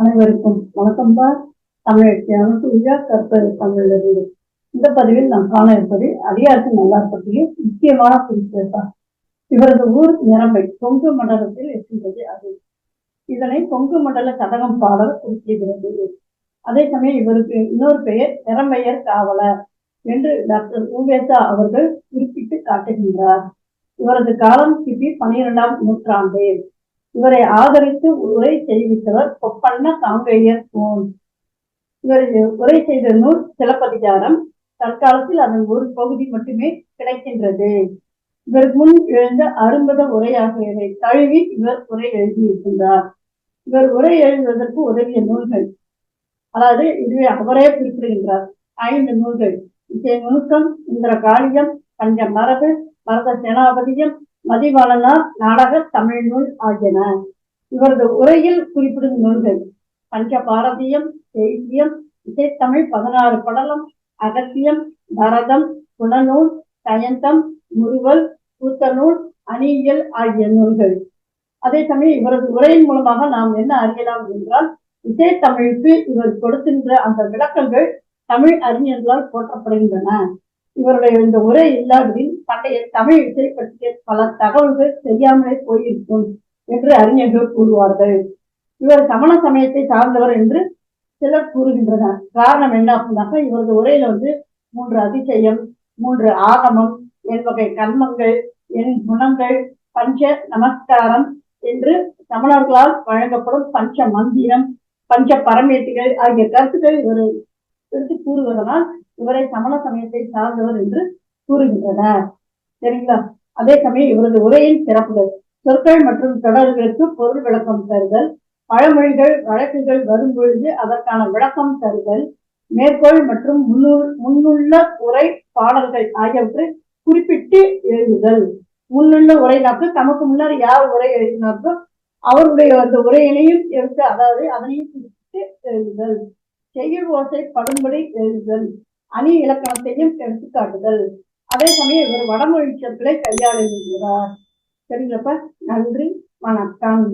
அனைவருக்கும் வணக்கம் பார் தமிழ் அனுசூயா கற்பது தமிழர்கள் இந்த பதிவில் நாம் காண இருப்பது அடியாருக்கு நல்லார் பற்றிய முக்கியமான குறிப்பேற்பார் இவரது ஊர் நிரம்பை கொங்கு மண்டலத்தில் இருக்கின்றது அது. இதனை கொங்கு மண்டல சதகம் பாடல் குறிப்பிடுகிறது. அதே சமயம் இவருக்கு இன்னொரு பெயர் திறமையர் காவலர் என்று டாக்டர் உவேசா அவர்கள் குறிப்பிட்டு காட்டுகின்றார். இவரது காலம் கிபி பனிரெண்டாம் நூற்றாண்டு இவரை ஆதரித்து உரை செய்வித்தவர் கொப்பண்ண காங்கேயர் போன் இவர் உரை செய்த நூல் சிலப்பதிகாரம். தற்காலத்தில் அதன் ஒரு பகுதி மட்டுமே கிடைக்கின்றது. இவர் முன் எழுந்த அரும்பத உரையாகியவை தழுவி இவர் உரை எழுதியிருக்கின்றார். இவர் உரை எழுதுவதற்கு உதவிய நூல்கள். அதாவது இதுவே அவரே குறிப்பிடுகின்றார். ஐந்து நூல்கள். இசை நுணுக்கம் இந்திர காளியம் பஞ்ச மரபு மரத சேனாபதியம் மதிவாளனார் நாடக தமிழ் நூல் ஆகியன. இவரது உரையில் குறிப்பிடும் நூல்கள் பஞ்ச பாரதியம் செய்தியம் இசைத்தமிழ் பதினாறு படலம் அகத்தியம் பரதம் குணநூல் சயந்தம் முருவல் கூத்தநூல் அணியியல் ஆகிய நூல்கள். அதே சமயம் இவரது உரையின் மூலமாக நாம் என்ன அறியலாம் என்றால் இசைத்தமிழுக்கு இவர் கொடுக்கின்ற அந்த விளக்கங்கள் தமிழ் அறிஞர்களால் போற்றப்படுகின்றன. இவருடைய இந்த உரை இல்லாவிடில் பண்டைய தமிழ் இசை பற்றிய பல தகவல்கள் தெரியாமலே போயிருக்கும் என்று அறிஞர்கள் கூறுவார்கள். இவர் சமண சமயத்தை சார்ந்தவர் என்று சிலர் கூறுகின்றனர். காரணம் என்ன அப்படின்னாக்கா இவரது உரையில வந்து மூன்று அதிசயம் மூன்று ஆகமம் என் வகை கர்மங்கள் என் குணங்கள் பஞ்ச நமஸ்காரம் என்று சமணர்களால் வழங்கப்படும் பஞ்ச மந்திரம் பஞ்ச பரமேட்டிகள் ஆகிய கருத்துக்கள் இவர் எடுத்து கூறுவதனால் இவரை சமண சமயத்தை சார்ந்தவர் என்று கூறுகின்றனர். சரிங்களா? அதே சமயம் இவரது உரையின் சிறப்புகள். சொற்கள் மற்றும் தொடர்களுக்கு பொருள் விளக்கம் தருதல். பழமொழிகள் வழக்குகள் வரும்பொழுது அதற்கான விளக்கம் தருதல். மேற்கோள் மற்றும் முன்னுள் முன்னுள்ள உரை பாடல்கள் ஆகியவற்றை குறிப்பிட்டு எழுதுதல். முன்னுள்ள உரைனாக்கு தமக்கு முன்னர் யார் உரை எழுதினார்களோ அவருடைய அந்த உரையினையும் எடுத்து அதாவது அதனையும் குறிப்பிட்டு எழுதுதல். செய்யுள் ஓசை படும்படி எழுதுதல். அணி இலக்கணத்தையும் எடுத்துக்காட்டுதல். அதே சமயம் இவர் வடமொழி சொற்களை கையாளுகிறார் சரிங்களப்ப? நன்றி வணக்கம்.